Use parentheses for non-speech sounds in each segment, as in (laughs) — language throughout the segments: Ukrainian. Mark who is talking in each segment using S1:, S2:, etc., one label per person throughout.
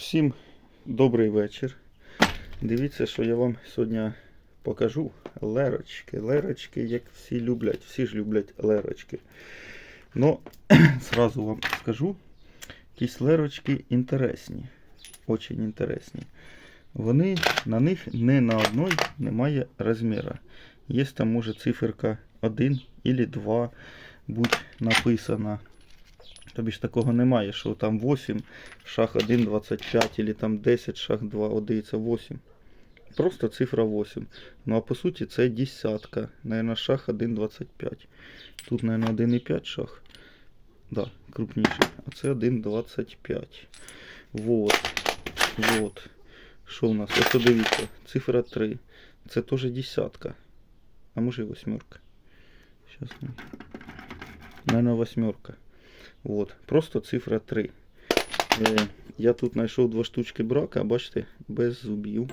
S1: Всім добрий вечір. Дивіться, що я вам сьогодні покажу. Лерочки. Лерочки, як всі люблять. Всі ж люблять лерочки. Ну, (clears throat) зразу вам скажу, якісь лерочки інтересні. Очень інтересні. Вони, на них не на одной немає розміру. Є там може циферка 1 або 2 будь написана. Тобі ж такого немає, що там 8, шаг 1, 25, или там 10, шаг 2, один, це 8. Просто цифра 8. Ну а по суті це десятка. Наверное, шаг 1, 25. Тут, наверное, 1,5 шаг. Да, крупніший. А це 1,25. Вот. Вот. Що у нас? Ось дивіться. Цифра 3. Це теж десятка. А може і восьмерка. Сейчас. Наверное, восьмерка. Вот. Просто цифра 3. Е, я тут знайшов два штучки брака, бачите, без зубів.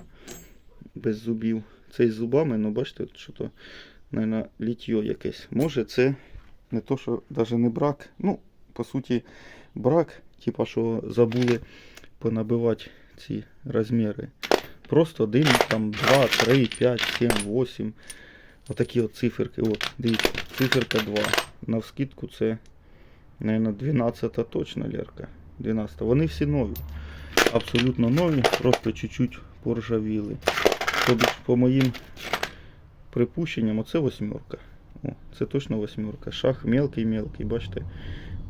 S1: Без зубів. Це із зубами, але бачите, от що то, мабуть, літьо якесь. Може це не то, що навіть не брак. Ну, по суті, брак, типа, що забули понабивати ці розміри. Просто 1, там 2, 3, 5, 7, 8. Отакі от циферки. От, дивіться, циферка 2. Навскидку це Наверное, 12 точно Лерка. 12. Вони всі нові. Абсолютно нові, просто чуть-чуть поржавіли. Тобто, по моїм припущенням, оце восьмерка. О, це точно восьмерка. Шаг мелкий-мелкий, бачите?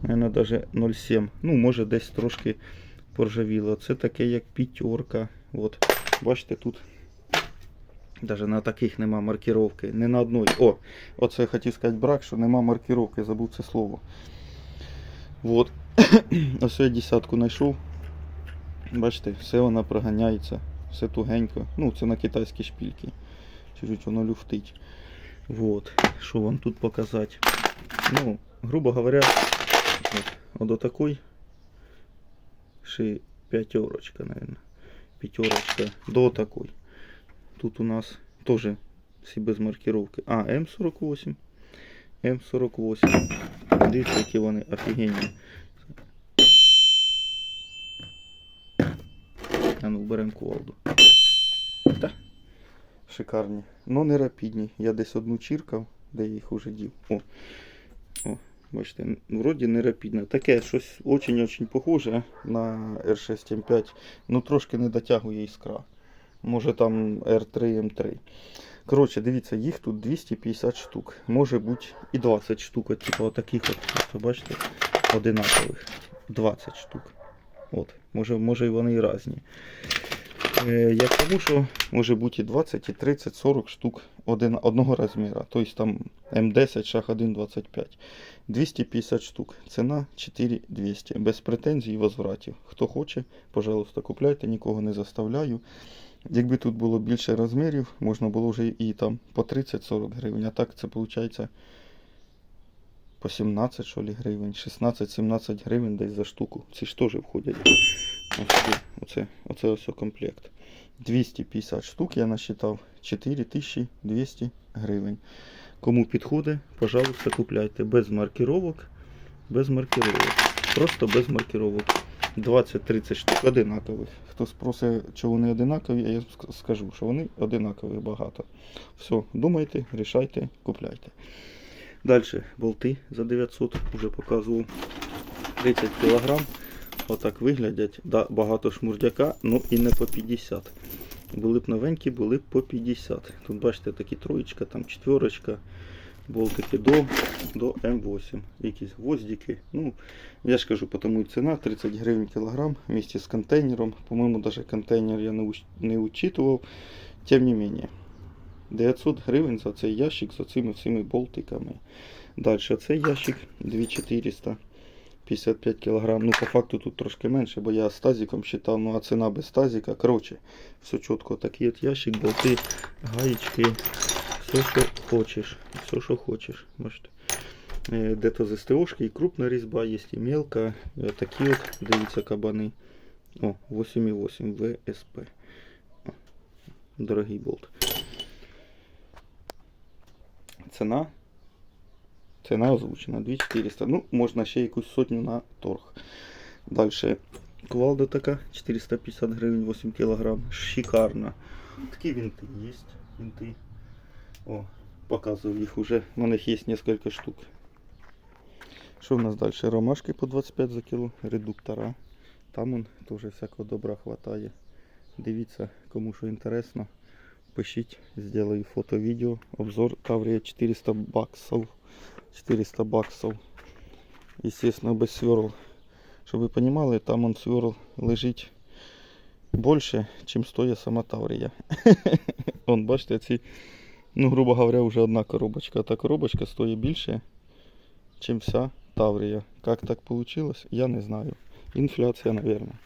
S1: Наверное, даже 0,7. Ну, може десь трошки поржавіло. Це таке як п'ятерка. От, бачите, тут Даже на таких нема маркировки. Не на одной. О, оце я хотів сказати брак, що нема маркировки, забув це слово. Вот. (coughs) Ось я десятку знайшов. Бачите, все вона проганяється, все тугенько. Ну, це на китайські шпільки. Чуть-чуть воно люфтить. Вот. Що вам тут показати? Ну, грубо говоря, от, от такой ши пятерочка, наверное. Пятерочка до такой. Тут у нас тоже всі без маркировки. А, М48. М48. Дивіться, які вони офігенні. А ну, беремо кувалду. Та. Шикарні. Ну не рапідні. Я десь одну чіркав, де я їх уже дів. О. О, бачите, вроді не рапідне. Таке щось очень-очень похоже на R6M5. Ну трошки не дотягує іскра. Може там R3 M3. Коротше, дивіться, їх тут 250 штук. Може бути і 20 штук, от, типу отаких от, просто бачите, одинакових. 20 штук. От, може, може і вони і різні. Е, я тому, що може бути і 20, і 30, 40 штук один, одного розміру. Тобто там М10, шаг 1,25. 250 штук. Ціна 4200. Без претензій і возвратів. Хто хоче, пожалуйста, купляйте, нікого не заставляю. Якби тут було більше розмірів, можна було вже і там по 30-40 гривень. А так це виходить по 17 що гривень, 16-17 гривень десь за штуку. Ці ж теж входять. Ось. Оце, оце ось комплект. 250 штук я насчитав 4200 гривень. Кому підходить, пожалуйста, купляйте. Без маркировок. Без маркировок. Просто без маркировок. 20-30 штук одинакових. Хто спросить, чи вони одинакові, я скажу, що вони одинакові багато. Все, думайте, рішайте, купляйте. Далі болти за 900 вже показував. 30 кг. Отак виглядять. Да, багато шмурдяка, ну і не по 50. Були б новенькі, були б по 50. Тут бачите такі троєчка, там четверочка, болтики до, до М8. Якісь гвоздики. Ну, я ж кажу, тому і ціна 30 гривень кілограм вместе з контейнером. По-моєму, навіть контейнер я не, уч- учитував. Тим не менее. 900 гривень за цей ящик з цими всіми болтиками. Далі цей ящик 2400. 55 кг. Ну, по факту тут трошки менше, бо я з тазиком считав, ну а ціна без тазика. Коротше, все чітко. Такий от ящик, болти, гаєчки, все, що хочеш. Все, що хочеш. Бачите. Е, Де-то з СТОшки і крупна різьба, є і мелка. І такі от, дивіться, кабани. О, 8,8 ВСП. О, Дорогий болт. Ціна. Ціна озвучена 2400. Ну, можна ще якусь сотню на торг. Далі Кувалда така, 450 гривень 8 кг. Шикарна. Такі винти є. Винти. О, показував їх уже. У них є кілька штук. Що в нас далі? Ромашки по 25 за кіло, редуктора. Там он теж всякого добра хватає. Дивіться, кому що інтересно. Пишіть, зроблю фото-відео. Обзор Таврія 400 баксов. 400 баксов. Естественно, без сверл. Щоб ви розуміли, там он сверл лежить більше, чим стоїть сама Таврія. (laughs) Он, бачите, ці, ну, грубо говоря, вже одна коробочка. Та коробочка стоїть більше, чим вся Таврія. Как так получилось, я не знаю. Інфляція, наверное.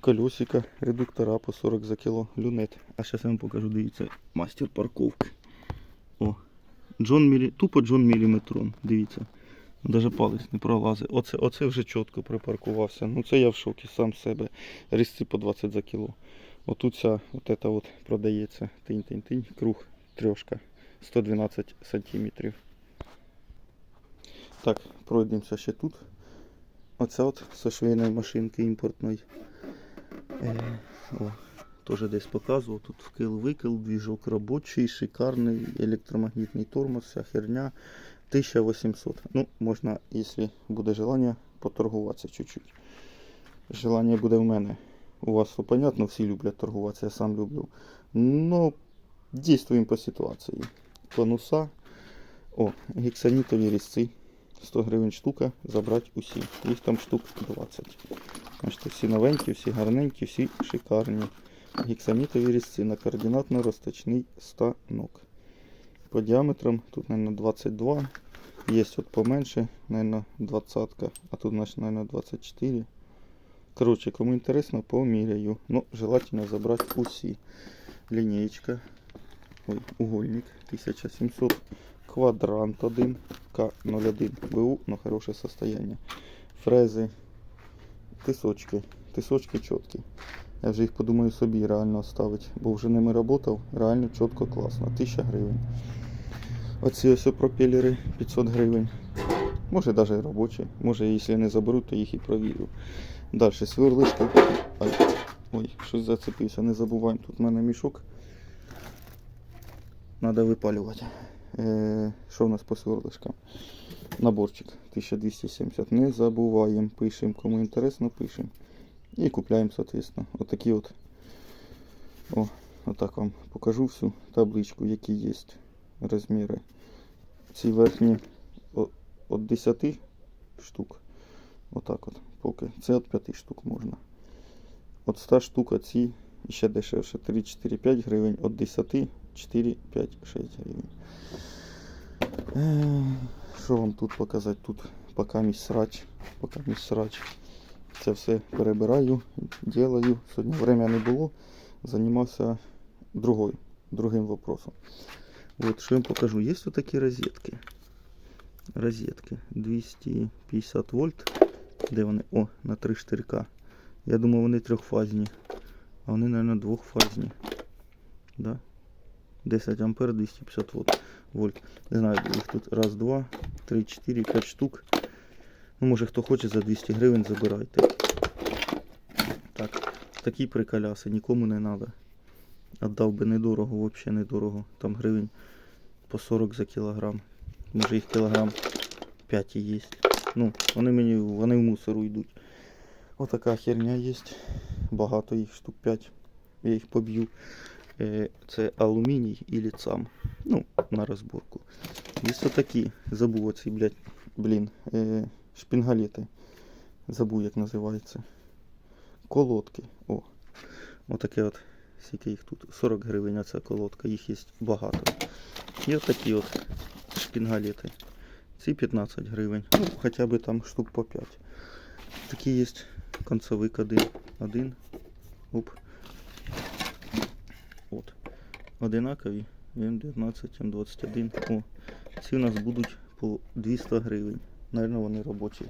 S1: Колесика, редуктора по 40 за кіло, люнет. А зараз я вам покажу, дивіться, мастер парковки. О, Джон Мілі... тупо Джон Міліметрон, дивіться. Даже палець не пролазить. Оце, оце вже чітко припаркувався. Ну це я в шокі сам себе. Різці по 20 за кіло. Отут ця от от продається. Тинь-тинь-тинь. Круг трьошка. 112 сантиметрів. Так, пройдемося ще тут. Оце от со швейної машинки імпортної. Е, о, теж десь показував. Тут вкил-викил, двіжок робочий, шикарний, електромагнітний тормоз, вся херня. 1800. Ну, можна, якщо буде желання, поторгуватися чуть-чуть. Желання буде в мене. У вас все понятно, всі люблять торгуватися, я сам люблю. Ну, дійствуємо по ситуації. Конуса. О, гексанітові різці. 100 гривень штука, забрати усі. Їх там штук 20. Бачите, всі новенькі, всі гарненькі, всі шикарні. Гексанітові різці на координатно-розточний станок. По діаметрам тут, мабуть, 22. Є от поменше, мабуть, 20, а тут, значить, мабуть, 24. Коротше, кому інтересно, поміряю. Ну, желательно забрати усі. Лінійка. Ой, угольник 1700. Квадрант 1 К01 БУ, но хорошее состояние. Фрези, тисочки, тисочки чіткі. Я вже їх подумаю собі реально оставити, бо вже ними працював, реально чітко класно. 1000 гривень. Оці ось пропелери 500 гривень. Може навіть робочі. Може, якщо не заберуть, то їх і провірю. Далі сверлишки. Ой, щось зацепився, не забуваємо. Тут в мене мішок. Треба випалювати. Е, що в нас по сверлишкам? Наборчик 1270. Не забуваємо, пишемо. Кому інтересно, пишемо. І купляємо, соответственно. Отакі от. О, отак вам покажу всю табличку, які є розміри. Ці верхні от 10 штук. Отак от. Поки. Це от 5 штук можна. От 100 штук, ці ще дешевше. 3, 4, 5 гривень. От 10, 4, 5, 6 гривень. Що вам тут показати? Тут поки мій срач. Поки мій срач. Це все перебираю, делаю. Сьогодні время не було. Займався другою, другим вопросом. Вот, что я вам покажу. Есть вот такие розетки. Розетки 250 вольт. Де вони? О, на 3 штирка. Я думав, вони трьохфазні. А вони, мабуть, двохфазні. Да? 10 ампер 250 вольт. Не знаю, їх тут раз, два, три, чотири, п'ять штук. Ну, може хто хоче за 200 гривень забирайте. Так, такі приколяси, нікому не треба. Отдав би недорого, взагалі недорого. Там гривень по 40 за кілограм. Може їх кілограм 5 і є. Ну, вони мені вони в мусору йдуть. Отака херня є. Багато їх, штук 5. Я їх поб'ю. Е, Це алюміній і ліцам. Ну, на розборку. Є отакі. Забув оці, блядь, блін, е, шпінгалети. Забув, як називається. Колодки. О. Отаке от. Скільки їх тут? 40 гривень, ця колодка, їх є багато. І отакі от шпінгалети. Ці 15 гривень. Ну, хоча б там штук по 5. Такі є концевик один. Один. Оп. Одинакові. М19, М21. О. Ці у нас будуть по 200 гривень. Наверно, вони робочі.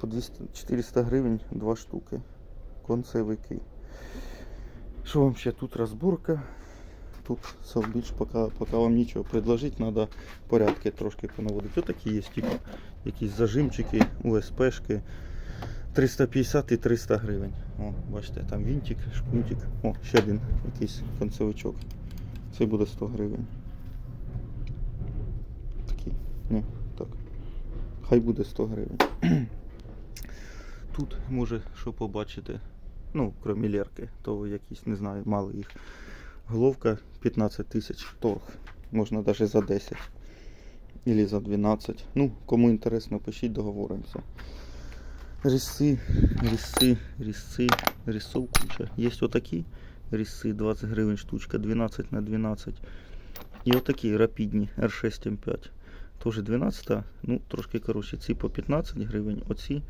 S1: По 200, 400 гривень два штуки. Концевики. Що вам ще тут розборка? Тут совбільш, поки, поки вам нічого предложити, треба порядки трошки понаводити. Отакі є, типу, якісь зажимчики, УСПшки. 350 і 300 гривень. О, бачите, там вінтик, шпунтик. О, ще один якийсь концевичок. Це буде 100 гривень. Такий. Ні, так. Хай буде 100 гривень. Тут може що побачити. Ну, крім лерки, то якісь, не знаю, мало їх. Головка 15 тисяч торг. Можна навіть за 10. Или за 12. Ну, кому інтересно, пишіть, договоримося. Різці, різці, різці, різцов куча. Є отакі різці, 20 гривень штучка, 12 на 12. І отакі рапідні R6 M5. Тоже 12, ну трошки коротше. Ці по 15 гривень, оці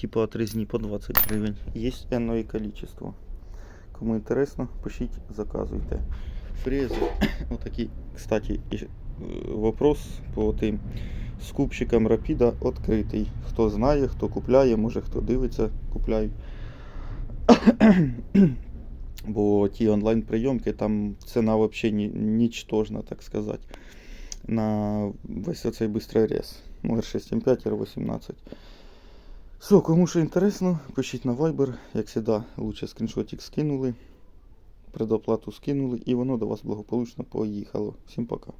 S1: типу отрізні по 20 гривень. Є енное количество. Кому інтересно, пишіть, заказуйте. Фрези. (coughs) Отакі, кстати, е, вопрос по тим скупщикам Рапіда відкритий. Хто знає, хто купляє, може хто дивиться, купляють. (coughs) Бо ті онлайн прийомки, там ціна взагалі ні, нічтожна, так сказати. На весь оцей бистрорез. Ну, R6 M5, R18. Все, кому що інтересно, пишіть на Viber. Як завжди, лучше скріншотик скинули, предоплату скинули, і воно до вас благополучно поїхало. Всім пока.